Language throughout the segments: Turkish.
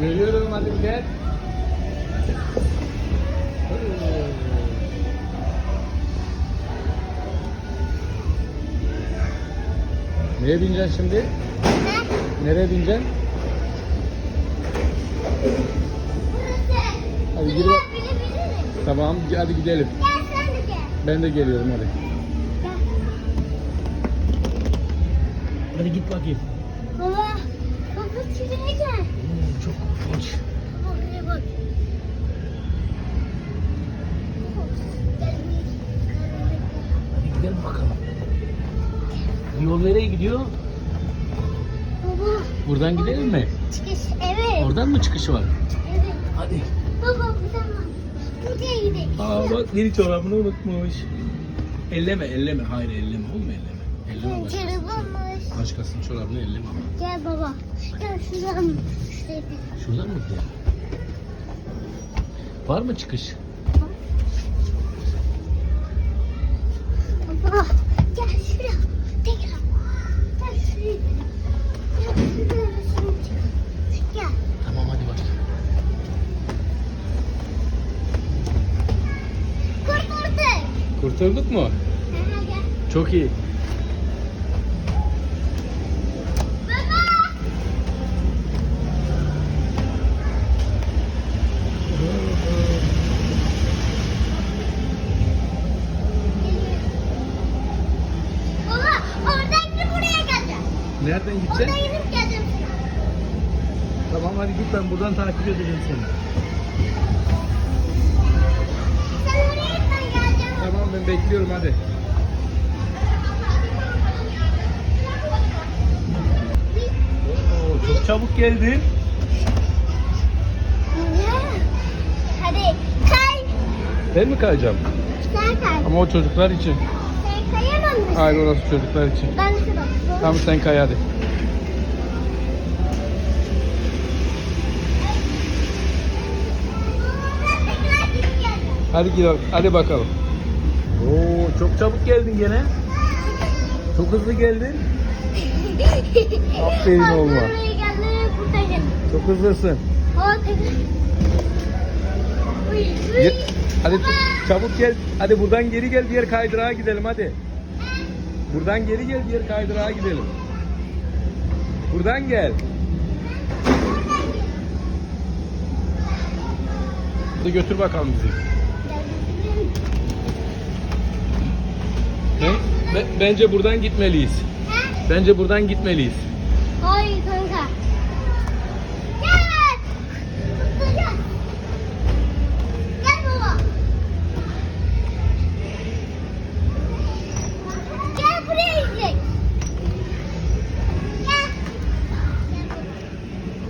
Geliyorum hadi gel. Neye bineceksin şimdi? Ne? Nereye bineceksin? Hadi gir bak. Tamam hadi gidelim. Gel sen de gel. Ben de geliyorum hadi. Gel. Hadi git bakayım. Baba. Şuraya gel. çok korkunç. Baba buraya bak. Hadi gidelim bakalım. Yol nereye gidiyor? Baba. Buradan gidelim mi? Çıkış. Evet. Oradan mı çıkışı var? Evet. Hadi. Baba buradan bak. Buraya gidelim. Aa bak yeni çorabını unutmuş. Elleme elleme. Hayır elleme oğlum elleme. Elleme başkasının. Çarabılmış. Başkasının çorabını elleme ama. Gel baba. Gel şuradan. Şuraya Şuradan mı gidelim? Var mı çıkış? Baba gel şuraya. Tekrar. Gel şuraya. Gel şuraya. Gel. Tamam hadi bak. Kurtulduk. Kurtulduk mu? Çok iyi. Nereden gideceksin? gidip geleceğim. Tamam hadi git ben buradan takip edeceğim seni. Sen oraya git ben geleceğim. Tamam ben bekliyorum hadi. Oo, çok çabuk geldin. Hadi kay. Ben mi kayacağım? Sen kay. Ama o çocuklar için. Hayır orası çocuklar için. Ben de şurada. Tamam sen kay hadi. Hadi gidelim. Hadi bakalım. Oo çok çabuk geldin gene. Çok hızlı geldin. Aferin kurtaracağım. Çok hızlısın. Hadi çabuk gel. Hadi buradan geri gel diğer kaydırağa gidelim hadi. Buradan geri gel diğer kaydırağa gidelim. Buradan gel. Hadi götür bakalım bizi. Ben, be- bence buradan gitmeliyiz. Bence buradan gitmeliyiz. Hayır kanka.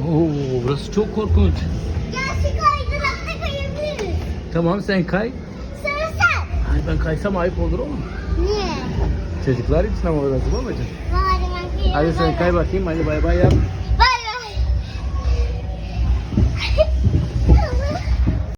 Oo, burası çok korkunç. Kaydırakta kayabiliriz. Tamam sen kay. Sıra sen. Ay ben kaysam ayıp olur mu? Niye? Çocuklar için ama orası babacığım. Hadi ben kayayım. Hadi sen kay bakayım hadi bay bay yap. Bay bay.